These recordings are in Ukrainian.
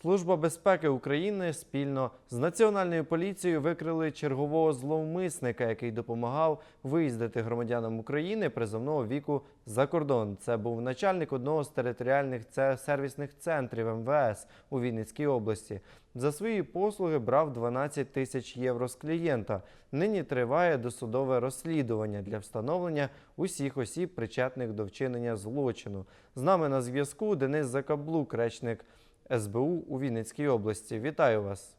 Служба безпеки України спільно з Національною поліцією викрили чергового зловмисника, який допомагав виїздити громадянам України призовного віку за кордон. Це був начальник одного з територіальних сервісних центрів МВС у Вінницькій області. За свої послуги брав 12 тисяч євро з клієнта. Нині триває досудове розслідування для встановлення усіх осіб, причетних до вчинення злочину. З нами на зв'язку Денис Закаблук, речник СБУ у Вінницькій області. Вітаю вас.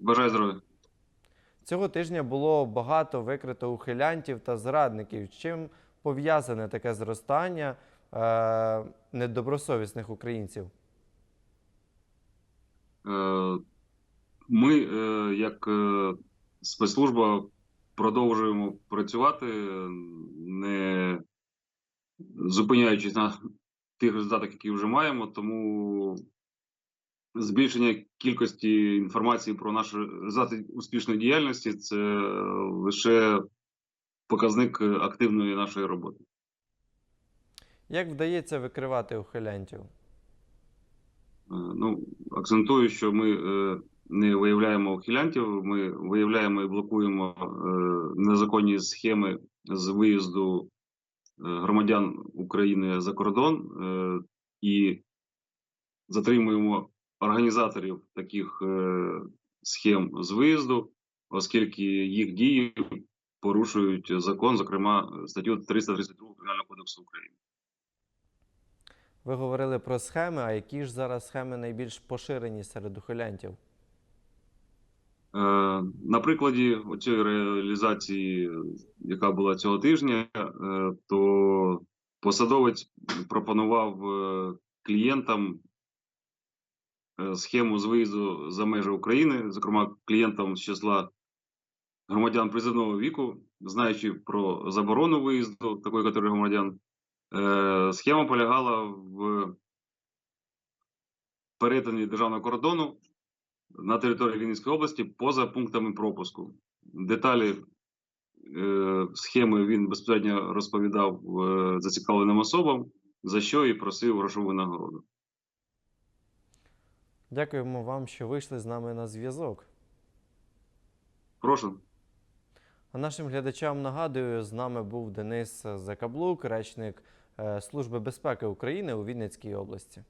Бажаю здоров'я. Цього тижня було багато викрито ухилянтів та зрадників. Чим пов'язане таке зростання е, недобросовісних українців? Е, Ми, е, як е, спецслужба, продовжуємо працювати, не зупиняючись на тих результатах, які вже маємо. Тому збільшення кількості інформації про наші результати успішної діяльності це лише показник активної нашої роботи. Як вдається викривати ухилянтів? Е, Ну, акцентую, що ми е, не виявляємо ухилянтів, ми виявляємо і блокуємо е, незаконні схеми з виїзду громадян України за кордон е, і затримуємо організаторів таких е, схем з виїзду, оскільки їх дії порушують закон, зокрема статтю 332 Кримінального кодексу України. Ви говорили про схеми, а які ж зараз схеми найбільш поширені серед ухилянтів? Е, На прикладі цієї реалізації, яка була цього тижня, е, то посадовець пропонував е, клієнтам схему з виїзду за межі України, зокрема клієнтам з числа громадян призовного віку, знаючи про заборону виїзду такої категорії громадян, схема полягала в перетині державного кордону на території Вінницької області поза пунктами пропуску. Деталі е, схеми він безпосередньо розповідав е, зацікавленим особам, за що і просив грошову нагороду. Дякуємо вам, що вийшли з нами на зв'язок. Прошу. А нашим глядачам нагадую, з нами був Денис Закаблук, речник е, Служби безпеки України у Вінницькій області.